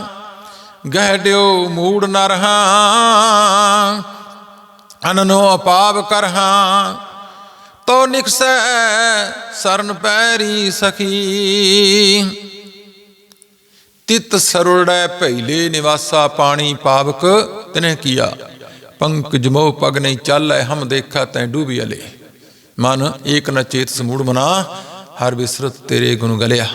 ਗਹਿੜਿਓ ਮੂੜ ਨ ਰਹਾ, ਅਨਨੋ ਅਪਾਵ ਕਰਹਾ, ਤੋ ਨਿਕਸੈ ਸਰਨ ਪੈਰੀ ਸਖੀ। ਤਿਤ ਸਰੁੜੈ ਪਹਿਲੇ ਨਿਵਾਸਾ ਪਾਣੀ ਪਾਵਕ, ਤਨੇ ਕੀਆ, ਪੰਕਜ ਮੋਹ ਪਗ ਨਹੀਂ ਚੱਲੈ, ਹਮ ਦੇਖਾ ਤੈ ਡੂਬੀ ਅਲੇ। ਮਨ ਏਕ ਨ ਚੇਤ ਸਮੂੜ ਮਨਾ, ਹਰ ਵਿਸਰਤ ਤੇਰੇ ਗੁਣ ਗਲਿਆ।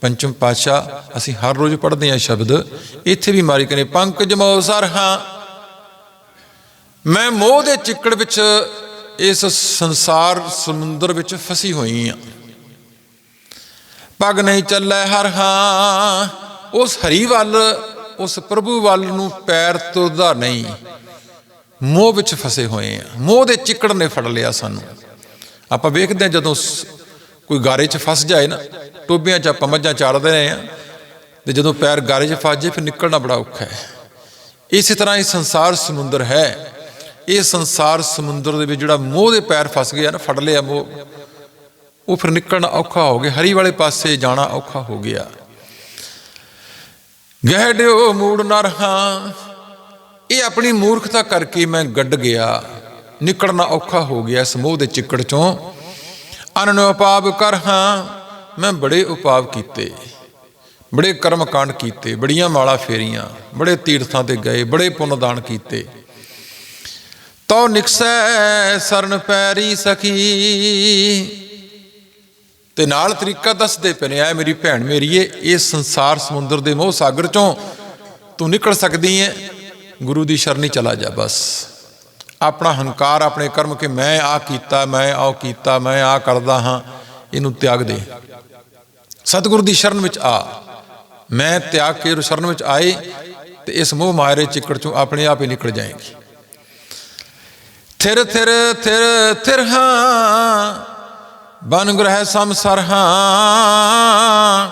ਪੰਚਮ ਪਾਤਸ਼ਾਹ, ਅਸੀਂ ਹਰ ਰੋਜ਼ ਪੜ੍ਹਦੇ ਹਾਂ ਸ਼ਬਦ। ਇੱਥੇ ਵੀ ਮਾਰੀ ਕਰੇ ਪੰਕਜ ਮੋਹ ਸਰਹਾ। ਮੈਂ ਮੋਹ ਦੇ ਚਿੱਕੜ ਵਿੱਚ ਇਸ ਸੰਸਾਰ ਸਮੁੰਦਰ ਵਿੱਚ ਫਸੀ ਹੋਈ ਹਾਂ। ਪਗ ਨਹੀਂ ਚੱਲੇ ਹਰ ਹਾਂ ਉਸ ਹਰੀ ਵੱਲ, ਉਸ ਪ੍ਰਭੂ ਵੱਲ ਨੂੰ ਪੈਰ ਤੁਰਦਾ ਨਹੀਂ। ਮੋਹ ਵਿੱਚ ਫਸੇ ਹੋਏ ਆ ਮੋਹ ਦੇ ਚਿੱਕੜ ਨੇ ਫੜ ਲਿਆ ਸਾਨੂੰ। ਆਪਾਂ ਵੇਖਦੇ ਹਾਂ ਜਦੋਂ ਕੋਈ ਗਾਰੇ 'ਚ ਫਸ ਜਾਏ ਨਾ ਟੋਬਿਆਂ 'ਚ ਆਪਾਂ ਮੱਝਾਂ ਚਾਰਦੇ ਰਹੇ ਆ ਤੇ ਜਦੋਂ ਪੈਰ ਗਾਰੇ 'ਚ ਫਸ ਜਾਏ, ਫਿਰ ਨਿਕਲਣਾ ਬੜਾ ਔਖਾ ਹੈ। ਇਸੇ ਤਰ੍ਹਾਂ ਇਹ ਸੰਸਾਰ ਸਮੁੰਦਰ ਹੈ। ਇਹ ਸੰਸਾਰ ਸਮੁੰਦਰ ਦੇ ਵਿੱਚ ਜਿਹੜਾ ਮੋਹ ਦੇ ਪੈਰ ਫਸ ਗਿਆ ਨਾ, ਫੜ ਲਿਆ ਮੋਹ, ਉਹ ਫਿਰ ਨਿਕਲਣਾ ਔਖਾ ਹੋ ਗਿਆ। ਹਰੀ ਵਾਲੇ ਪਾਸੇ ਜਾਣਾ ਔਖਾ ਹੋ ਗਿਆ। ਗਹਿੜਿਓ ਮੂੜ ਨਾ ਰਹਾ। ਇਹ ਆਪਣੀ ਮੂਰਖਤਾ ਕਰਕੇ ਮੈਂ ਗੱਡ ਗਿਆ। ਨਿਕਲਣਾ ਔਖਾ ਹੋ ਗਿਆ ਇਸ ਦੇ ਚਿੱਕੜ ਚੋਂ। ਅਨਨ ਉਪਾਵ ਕਰ ਹਾਂ। ਮੈਂ ਬੜੇ ਉਪਾਵ ਕੀਤੇ। ਬੜੇ ਕਰਮ ਕਾਂਡ ਕੀਤੇ। ਬੜੀਆਂ ਮਾਲਾ ਫੇਰੀਆਂ। ਬੜੇ ਤੀਰਥਾਂ ਤੇ ਗਏ। ਬੜੇ ਪੁੰਨ ਦਾਨ ਕੀਤੇ। ਤੋ ਨਿਕਸੈ ਸਰਨ ਪੈਰੀ ਸਖੀ। ਤੇ ਨਾਲ ਤਰੀਕਾ ਦੱਸਦੇ ਪਏ ਨੇ, ਐ ਮੇਰੀ ਭੈਣ ਮੇਰੀਏ ਇਹ ਸੰਸਾਰ ਸਮੁੰਦਰ ਦੇ ਮੋਹ ਸਾਗਰ ਚੋਂ ਤੂੰ ਨਿਕਲ ਸਕਦੀ ਹੈ ਗੁਰੂ ਦੀ ਸ਼ਰਣੀ ਚਲਾ ਜਾ ਬਸ। ਆਪਣਾ ਹੰਕਾਰ, ਆਪਣੇ ਕਰਮ ਕਿ ਮੈਂ ਆ ਕੀਤਾ, ਮੈਂ ਆਹ ਕੀਤਾ, ਮੈਂ ਆ ਕਰਦਾ ਹਾਂ, ਇਹਨੂੰ ਤਿਆਗ ਦੇ। ਸਤਿਗੁਰ ਦੀ ਸ਼ਰਨ ਵਿੱਚ ਆ। ਮੈਂ ਤਿਆਗ ਕੇ ਸ਼ਰਨ ਵਿੱਚ ਆਏ ਤੇ ਇਸ ਮੋਹ ਮਾਇਰੇ ਚਿੱਕੜ ਚੋਂ ਆਪਣੇ ਆਪ ਹੀ ਨਿਕਲ ਜਾਏਗੀ। ਥਿਰ ਥਿਰ ਥਿਰ ਥਿਰ ਹਾਂ, ਬਨ ਗ੍ਰਹਿ ਸੰਸਰ ਹਾਂ,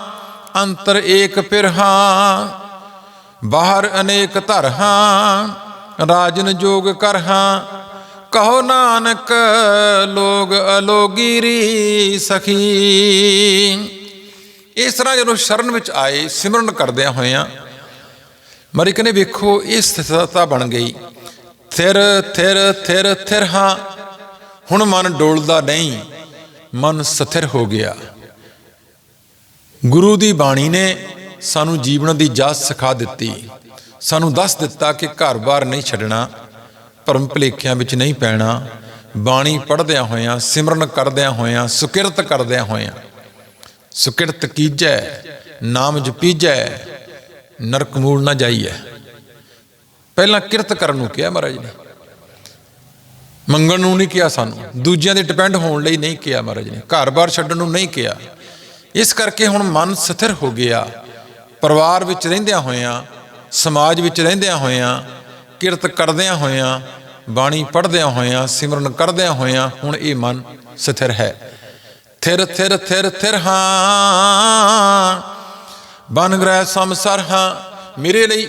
ਅੰਤਰ ਏਕ ਪਿਰ ਹਾਂ, ਬਾਹਰ ਅਨੇਕ ਧਰ ਹਾਂ ਰਾਜਨ ਜੋਗ ਕਰ ਹਾਂ ਕਹੋ ਨਾਨਕ ਲੋਗ ਅਲੋਗੀ ਰੀ ਸਖੀ। ਇਸ ਤਰ੍ਹਾਂ ਜਦੋਂ ਸ਼ਰਨ ਵਿੱਚ ਆਏ, ਸਿਮਰਨ ਕਰਦਿਆਂ ਹੋਇਆਂ ਮਰੀ ਕਹਿੰਦੇ ਵੇਖੋ, ਇਹ ਸਥਿਰਤਾ ਬਣ ਗਈ। ਥਿਰ ਥਿਰ ਥਿਰ ਥਿਰ ਹਾਂ, ਹੁਣ ਮਨ ਡੋਲਦਾ ਨਹੀਂ, ਮਨ ਸਥਿਰ ਹੋ ਗਿਆ। ਗੁਰੂ ਦੀ ਬਾਣੀ ਨੇ ਸਾਨੂੰ ਜੀਵਨ ਦੀ ਜਾਚ ਸਿਖਾ ਦਿੱਤੀ। ਸਾਨੂੰ ਦੱਸ ਦਿੱਤਾ ਕਿ ਘਰ-ਬਾਰ ਨਹੀਂ ਛੱਡਣਾ, ਭਰਮ ਭਲੇਖਿਆਂ ਵਿੱਚ ਨਹੀਂ ਪੈਣਾ, ਬਾਣੀ ਪੜ੍ਹਦਿਆਂ ਹੋਇਆਂ, ਸਿਮਰਨ ਕਰਦਿਆਂ ਹੋਇਆਂ, ਸੁਕਿਰਤ ਕਰਦਿਆਂ ਹੋਇਆਂ। ਸੁਕਿਰਤ ਕੀਜੈ ਨਾਮ ਜਪੀਜੈ ਨਰਕ ਮੂਲ ਨਾ ਜਾਈਐ। ਪਹਿਲਾਂ ਕਿਰਤ ਕਰਨ ਨੂੰ ਕਿਹਾ ਮਹਾਰਾਜ ਨੇ। ਮੰਗਣ ਨੂੰ ਨਹੀਂ ਕਿਹਾ ਸਾਨੂੰ। ਦੂਜਿਆਂ ਦੇ ਡਿਪੈਂਡ ਹੋਣ ਲਈ ਨਹੀਂ ਕਿਹਾ ਮਹਾਰਾਜ ਨੇ। ਘਰ-ਬਾਰ ਛੱਡਣ ਨੂੰ ਨਹੀਂ ਕਿਹਾ। ਇਸ ਕਰਕੇ ਹੁਣ ਮਨ ਸਥਿਰ ਹੋ ਗਿਆ। ਪਰਿਵਾਰ ਵਿੱਚ ਰਹਿੰਦਿਆਂ ਹੋਇਆਂ ਸਮਾਜ ਵਿੱਚ ਰਹਿੰਦਿਆਂ ਹੋਇਆਂ, ਕਿਰਤ ਕਰਦਿਆਂ ਹੋਇਆਂ, ਬਾਣੀ ਪੜ੍ਹਦਿਆਂ ਹੋਇਆਂ, ਸਿਮਰਨ ਕਰਦਿਆਂ ਹੋਇਆਂ ਹੁਣ ਇਹ ਮਨ ਸਥਿਰ ਹੈ। ਥਿਰ ਥਿਰ ਥਿਰ ਥਿਰ ਹਾਂ, ਬਨ ਗ੍ਰਹਿ ਸੰਸਰ ਹਾਂ, ਮੇਰੇ ਲਈ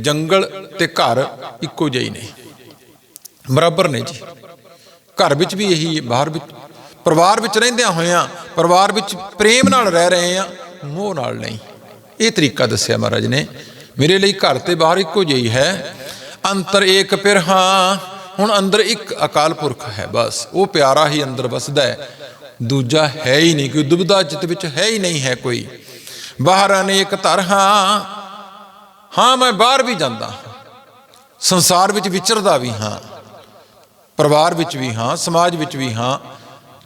ਜੰਗਲ ਤੇ ਘਰ ਇੱਕੋ ਜਿਹੇ ਨੇ। ਬਰਾਬਰ ਨੇ ਜੀ। ਘਰ ਵਿੱਚ ਵੀ ਇਹੀ ਹੈ, ਬਾਹਰ ਵਿੱਚ, ਪਰਿਵਾਰ ਵਿੱਚ ਰਹਿੰਦਿਆਂ ਹੋਇਆਂ, ਪਰਿਵਾਰ ਵਿੱਚ ਪ੍ਰੇਮ ਨਾਲ ਰਹਿ ਰਹੇ ਆ ਮੋਹ ਨਾਲ ਨਹੀਂ। ਇਹ ਤਰੀਕਾ ਦੱਸਿਆ ਮਹਾਰਾਜ ਨੇ ਮੇਰੇ ਲਈ ਘਰ ਤੇ ਬਾਹਰ ਇੱਕੋ ਜਿਹੀ ਹੈ। ਅੰਤਰ ਏਕ ਪਿਰ ਹਾਂ, ਹੁਣ ਅੰਦਰ ਇੱਕ ਅਕਾਲ ਪੁਰਖ ਹੈ ਬਸ। ਉਹ ਪਿਆਰਾ ਹੀ ਅੰਦਰ ਵਸਦਾ ਹੈ। ਦੂਜਾ ਹੈ ਹੀ ਨਹੀਂ, ਕੋਈ ਦੁਬਦਾ ਚਿੱਤ ਵਿੱਚ ਹੈ ਹੀ ਨਹੀਂ ਹੈ ਕੋਈ। ਬਾਹਰ ਅਨੇਕ ਧਰ ਹਾਂ ਹਾਂ ਮੈਂ ਬਾਹਰ ਵੀ ਜਾਂਦਾ ਹਾਂ। ਸੰਸਾਰ ਵਿੱਚ ਵਿਚਰਦਾ ਵੀ ਹਾਂ, ਪਰਿਵਾਰ ਵਿੱਚ ਵੀ ਹਾਂ, ਸਮਾਜ ਵਿੱਚ ਵੀ ਹਾਂ।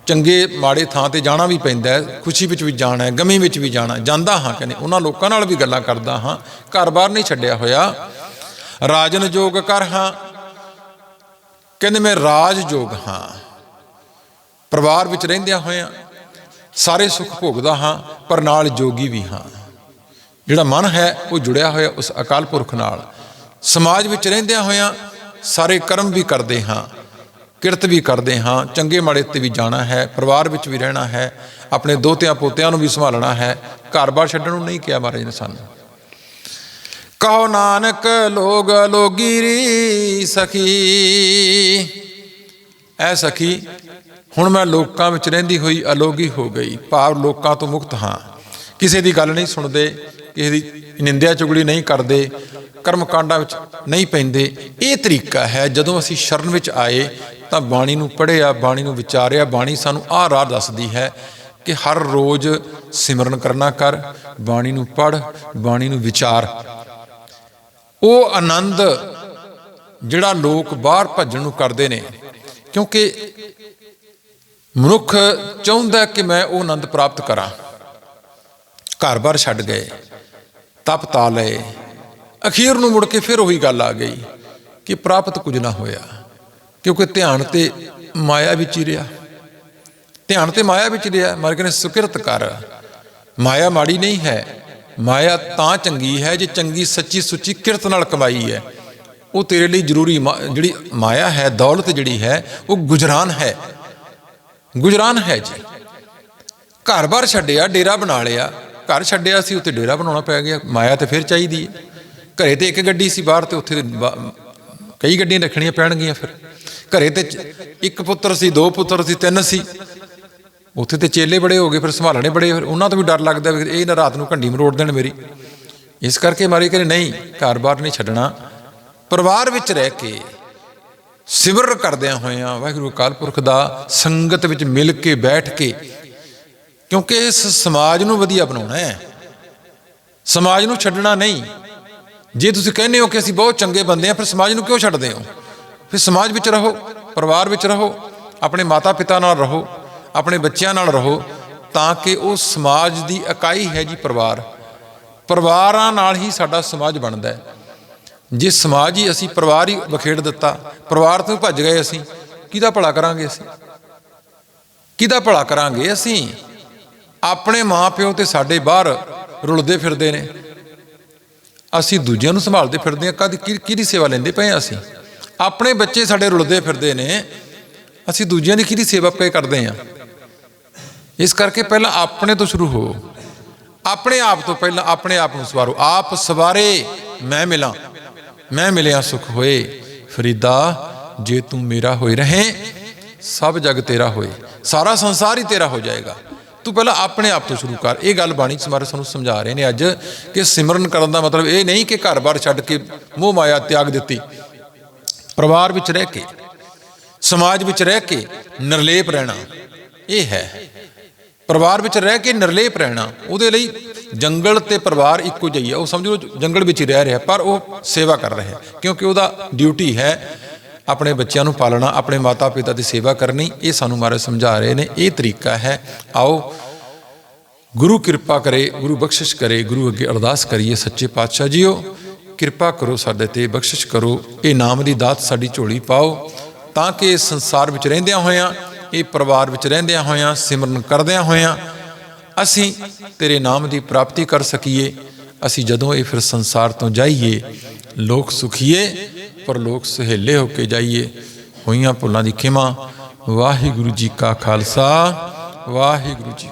ਚੰਗੇ ਮਾੜੇ ਥਾਂ ਤੇ ਜਾਣਾ ਵੀ ਪੈਂਦਾ ਹੈ, ਖੁਸ਼ੀ ਵਿੱਚ ਵੀ ਜਾਣਾ ਹੈ, ਗਮੀ ਵਿੱਚ ਵੀ ਜਾਣਾ ਜਾਂਦਾ ਹਾਂ ਕਹਿੰਦੇ ਉਹਨਾਂ ਲੋਕਾਂ ਨਾਲ ਵੀ ਗੱਲਾਂ ਕਰਦਾ ਹਾਂ। ਘਰ-ਬਾਰ ਨਹੀਂ ਛੱਡਿਆ ਹੋਇਆ। ਰਾਜਨ ਜੋਗ ਕਰ ਹਾਂ। ਕਹਿੰਦੇ ਮੈਂ ਰਾਜ ਜੋਗ ਹਾਂ। ਪਰਿਵਾਰ ਵਿੱਚ ਰਹਿੰਦਿਆਂ ਹੋਇਆਂ ਸਾਰੇ ਸੁੱਖ ਭੋਗਦਾ ਹਾਂ, ਪਰ ਨਾਲ ਜੋਗੀ ਵੀ ਹਾਂ। ਜਿਹੜਾ ਮਨ ਹੈ, ਉਹ ਜੁੜਿਆ ਹੋਇਆ ਉਸ ਅਕਾਲ ਪੁਰਖ ਨਾਲ। ਸਮਾਜ ਵਿੱਚ ਰਹਿੰਦਿਆਂ ਹੋਇਆਂ ਸਾਰੇ ਕਰਮ ਵੀ ਕਰਦੇ ਹਾਂ। ਕਿਰਤ ਵੀ ਕਰਦੇ ਹਾਂ, ਚੰਗੇ ਮਾੜੇ ਤੇ ਵੀ ਜਾਣਾ ਹੈ, ਪਰਿਵਾਰ ਵਿੱਚ ਵੀ ਰਹਿਣਾ ਹੈ, ਆਪਣੇ ਦੋਤਿਆਂ ਪੋਤਿਆਂ ਨੂੰ ਵੀ ਸੰਭਾਲਣਾ ਹੈ ਘਰ-ਬਾਰ ਛੱਡਣ ਨੂੰ ਨਹੀਂ ਕਿਹਾ ਮਹਾਰਾਜ ਨੇ ਸਾਨੂੰ। ਕਹੋ ਨਾਨਕ, ਲੋਗ ਲੋਗੀ ਰੀ ਸਖੀ। ਐ ਸਖੀ, ਹੁਣ ਮੈਂ ਲੋਕਾਂ ਵਿੱਚ ਰਹਿੰਦੀ ਹੋਈ ਅਲੋਗੀ ਹੋ ਗਈ, ਭਾਵ ਲੋਕਾਂ ਤੋਂ ਮੁਕਤ ਹਾਂ। ਕਿਸੇ ਦੀ ਗੱਲ ਨਹੀਂ ਸੁਣਦੇ, ਕਿਸੇ ਦੀ ਨਿੰਦਿਆ ਚੁਗਲੀ ਨਹੀਂ ਕਰਦੇ ਕਰਮ ਕਾਂਡਾਂ ਵਿੱਚ ਨਹੀਂ ਪੈਂਦੇ। ਇਹ ਤਰੀਕਾ ਹੈ, ਜਦੋਂ ਅਸੀਂ ਸ਼ਰਨ ਵਿੱਚ ਆਏ ਤਾਂ ਬਾਣੀ ਨੂੰ ਪੜ੍ਹਿਆ, ਬਾਣੀ ਨੂੰ ਵਿਚਾਰਿਆ, ਬਾਣੀ ਸਾਨੂੰ ਆਹ ਰਾਹ ਦੱਸਦੀ ਹੈ ਕਿ ਹਰ ਰੋਜ਼ ਸਿਮਰਨ ਕਰਨਾ ਕਰ, ਬਾਣੀ ਨੂੰ ਪੜ੍ਹ, ਬਾਣੀ ਨੂੰ ਵਿਚਾਰ। ਉਹ ਆਨੰਦ ਜਿਹੜਾ ਲੋਕ ਬਾਹਰ ਭੱਜਣ ਨੂੰ ਕਰਦੇ ਨੇ, ਕਿਉਂਕਿ ਮਨੁੱਖ ਚਾਹੁੰਦਾ ਕਿ ਮੈਂ ਉਹ ਆਨੰਦ ਪ੍ਰਾਪਤ ਕਰਾਂ। ਘਰ-ਬਾਰ ਛੱਡ ਗਏ ਤਪ ਤਾ ਲਏ ਅਖੀਰ ਨੂੰ ਮੁੜ ਕੇ ਫਿਰ ਉਹੀ ਗੱਲ ਆ ਗਈ ਕਿ ਪ੍ਰਾਪਤ ਕੁਝ ਨਾ ਹੋਇਆ, ਕਿਉਂਕਿ ਧਿਆਨ ਤੇ ਮਾਇਆ ਵਿੱਚ ਹੀ ਰਿਹਾ। ਧਿਆਨ ਤੇ ਮਾਇਆ ਵਿੱਚ ਰਿਹਾ ਮਰ ਕਹਿੰਦੇ ਸੁਕਿਰਤ ਕਰ। ਮਾਇਆ ਮਾੜੀ ਨਹੀਂ ਹੈ, ਮਾਇਆ ਤਾਂ ਚੰਗੀ ਹੈ ਜੇ ਚੰਗੀ ਸੱਚੀ ਸੁੱਚੀ ਕਿਰਤ ਨਾਲ ਕਮਾਈ ਹੈ। ਉਹ ਤੇਰੇ ਲਈ ਜ਼ਰੂਰੀ ਮਾ- ਜਿਹੜੀ ਮਾਇਆ ਹੈ, ਦੌਲਤ ਜਿਹੜੀ ਹੈ, ਉਹ ਗੁਜਰਾਨ ਹੈ। ਗੁਜਰਾਨ ਹੈ ਜੀ। ਘਰ-ਬਾਰ ਛੱਡਿਆ, ਡੇਰਾ ਬਣਾ ਲਿਆ। ਘਰ ਛੱਡਿਆ ਸੀ ਉੱਤੇ ਡੇਰਾ ਬਣਾਉਣਾ ਪੈ ਗਿਆ। ਮਾਇਆ ਤੇ ਫਿਰ ਚਾਹੀਦੀ ਹੈ। ਘਰੇ ਤੇ ਇੱਕ ਗੱਡੀ ਸੀ ਬਾਹਰ ਤੇ ਉੱਥੇ ਕਈ ਗੱਡੀਆਂ ਰੱਖਣੀਆਂ ਪੈਣਗੀਆਂ ਫਿਰ। ਘਰੇ ਤੇ ਇੱਕ ਪੁੱਤਰ ਸੀ, ਦੋ ਪੁੱਤਰ ਸੀ, ਤਿੰਨ ਸੀ। ਉੱਥੇ ਤੇ ਚੇਲੇ ਬੜੇ ਹੋ ਗਏ, ਫਿਰ ਸੰਭਾਲਣੇ ਬੜੇ, ਫਿਰ ਉਹਨਾਂ ਤੋਂ ਵੀ ਡਰ ਲੱਗਦਾ ਵੀ ਇਹ ਨਾ ਰਾਤ ਨੂੰ ਘੰਡੀ ਮਰੋੜ ਦੇਣ ਮੇਰੀ। ਇਸ ਕਰਕੇ ਮਾਰੀ ਕਰੇ ਨਹੀਂ ਘਰ-ਬਾਰ ਨਹੀਂ ਛੱਡਣਾ। ਪਰਿਵਾਰ ਵਿੱਚ ਰਹਿ ਕੇ ਸਿਮਰ ਕਰਦਿਆਂ ਹੋਇਆਂ ਵਾਹਿਗੁਰੂ ਅਕਾਲ ਪੁਰਖ ਦਾ ਸੰਗਤ ਵਿੱਚ ਮਿਲ ਕੇ ਬੈਠ ਕੇ, ਕਿਉਂਕਿ ਇਸ ਸਮਾਜ ਨੂੰ ਵਧੀਆ ਬਣਾਉਣਾ ਹੈ। ਸਮਾਜ ਨੂੰ ਛੱਡਣਾ ਨਹੀਂ। ਜੇ ਤੁਸੀਂ ਕਹਿੰਦੇ ਹੋ ਕਿ ਅਸੀਂ ਬਹੁਤ ਚੰਗੇ ਬੰਦੇ ਆ ਫਿਰ ਸਮਾਜ ਨੂੰ ਕਿਉਂ ਛੱਡਦੇ ਹੋ? ਫਿਰ ਸਮਾਜ ਵਿੱਚ ਰਹੋ, ਪਰਿਵਾਰ ਵਿੱਚ ਰਹੋ, ਆਪਣੇ ਮਾਤਾ ਪਿਤਾ ਨਾਲ ਰਹੋ, ਆਪਣੇ ਬੱਚਿਆਂ ਨਾਲ ਰਹੋ, ਤਾਂ ਕਿ ਉਹ ਸਮਾਜ ਦੀ ਇਕਾਈ ਹੈ ਜੀ ਪਰਿਵਾਰ। ਪਰਿਵਾਰਾਂ ਨਾਲ ਹੀ ਸਾਡਾ ਸਮਾਜ ਬਣਦਾ ਹੈ। ਜੇ ਸਮਾਜ ਹੀ ਅਸੀਂ ਪਰਿਵਾਰ ਹੀ ਵਖੇੜ ਦਿੱਤਾ, ਪਰਿਵਾਰ ਤੋਂ ਭੱਜ ਗਏ ਅਸੀਂ, ਕਿਹਦਾ ਭਲਾ ਕਰਾਂਗੇ ਅਸੀਂ? ਕਿਹਦਾ ਭਲਾ ਕਰਾਂਗੇ ਅਸੀਂ? ਆਪਣੇ ਮਾਪਿਓ ਤੇ ਸਾਡੇ ਬਾਹਰ ਰੁਲਦੇ ਫਿਰਦੇ ਨੇ। ਅਸੀਂ ਦੂਜਿਆਂ ਨੂੰ ਸੰਭਾਲਦੇ ਫਿਰਦੇ ਆ ਕਦ ਕਿ- ਕਿਹਦੀ ਸੇਵਾ ਲੈਂਦੇ ਪਏ ਆ ਅਸੀਂ? ਆਪਣੇ ਬੱਚੇ ਸਾਡੇ ਰੁਲਦੇ ਫਿਰਦੇ ਨੇ, ਅਸੀਂ ਦੂਜਿਆਂ ਦੀ ਕਿਹਦੀ ਸੇਵਾ ਪਏ ਕਰਦੇ ਆ ਇਸ ਕਰਕੇ ਪਹਿਲਾਂ ਆਪਣੇ ਤੋਂ ਸ਼ੁਰੂ ਹੋ। ਆਪਣੇ ਆਪ ਤੋਂ ਪਹਿਲਾਂ ਆਪਣੇ ਆਪ ਨੂੰ ਸਵਾਰੋ। ਆਪ ਸਵਾਰੇ, ਮੈਂ ਮਿਲਾਂ। ਮੈਂ ਮਿਲਿਆ, ਸੁਖ ਹੋਏ। ਫਰੀਦਾ, ਜੇ ਤੂੰ ਮੇਰਾ ਹੋਏ ਰਹੇ, ਸਭ ਜਗ ਤੇਰਾ ਹੋਏ। ਸਾਰਾ ਸੰਸਾਰ ਹੀ ਤੇਰਾ ਹੋ ਜਾਏਗਾ। ਤੂੰ ਪਹਿਲਾਂ ਆਪਣੇ ਆਪ ਤੋਂ ਸ਼ੁਰੂ ਕਰ। ਇਹ ਗੱਲ ਬਾਣੀ ਚ ਮਾਰੇ ਸਾਨੂੰ ਸਮਝਾ ਰਹੇ ਨੇ ਅੱਜ ਕਿ ਸਿਮਰਨ ਕਰਨ ਦਾ ਮਤਲਬ ਇਹ ਨਹੀਂ ਕਿ ਘਰ-ਬਾਰ ਛੱਡ ਕੇ ਮੋਹ ਮਾਇਆ ਤਿਆਗ ਦਿੱਤੀ। ਪਰਿਵਾਰ ਵਿੱਚ ਰਹਿ ਕੇ, ਸਮਾਜ ਵਿੱਚ ਰਹਿ ਕੇ ਨਿਰਲੇਪ ਰਹਿਣਾ, ਇਹ ਹੈ। ਪਰਿਵਾਰ ਵਿੱਚ ਰਹਿ ਕੇ ਨਿਰਲੇਪ ਰਹਿਣਾ, ਉਹਦੇ ਲਈ ਜੰਗਲ ਤੇ ਪਰਿਵਾਰ ਇੱਕੋ ਜਿਹੀ ਹੈ। ਉਹ ਸਮਝੋ ਜੰਗਲ ਵਿੱਚ ਹੀ ਰਹਿ ਰਿਹਾ, ਪਰ ਉਹ ਸੇਵਾ ਕਰ ਰਿਹਾ ਕਿਉਂਕਿ ਉਹਦਾ ਡਿਊਟੀ ਹੈ ਆਪਣੇ ਬੱਚਿਆਂ ਨੂੰ ਪਾਲਣਾ, ਆਪਣੇ ਮਾਤਾ ਪਿਤਾ ਦੀ ਸੇਵਾ ਕਰਨੀ, ਇਹ ਸਾਨੂੰ ਮਹਾਰਾਜ ਸਮਝਾ ਰਹੇ ਨੇ। ਇਹ ਤਰੀਕਾ ਹੈ, ਆਓ ਗੁਰੂ ਕਿਰਪਾ ਕਰੇ, ਗੁਰੂ ਬਖਸ਼ਿਸ਼ ਕਰੇ, ਗੁਰੂ ਅੱਗੇ ਅਰਦਾਸ ਕਰੀਏ, ਸੱਚੇ ਪਾਤਸ਼ਾਹ ਜੀਓ। ਕਿਰਪਾ ਕਰੋ ਸਾਡੇ ਤੇ, ਬਖਸ਼ਿਸ਼ ਕਰੋ। ਇਹ ਨਾਮ ਦੀ ਦਾਤ ਸਾਡੀ ਝੋਲੀ ਪਾਓ, ਤਾਂ ਕਿ ਇਸ ਸੰਸਾਰ ਵਿੱਚ ਰਹਿੰਦਿਆਂ ਹੋਇਆਂ, ਇਹ ਪਰਿਵਾਰ ਵਿੱਚ ਰਹਿੰਦਿਆਂ ਹੋਇਆਂ, ਸਿਮਰਨ ਕਰਦਿਆਂ ਹੋਇਆਂ, ਅਸੀਂ ਤੇਰੇ ਨਾਮ ਦੀ ਪ੍ਰਾਪਤੀ ਕਰ ਸਕੀਏ। ਅਸੀਂ ਜਦੋਂ ਇਹ ਫਿਰ ਸੰਸਾਰ ਤੋਂ ਜਾਈਏ, ਲੋਕ ਸੁਖੀਏ, ਪਰ ਲੋਕ ਸਹੇਲੇ ਹੋ ਕੇ ਜਾਈਏ। ਹੋਈਆਂ ਭੁੱਲਾਂ ਦੀ ਖਿਮਾ, ਵਾਹਿਗੁਰੂ ਜੀ ਕਾ ਖਾਲਸਾ, ਵਾਹਿਗੁਰੂ ਜੀ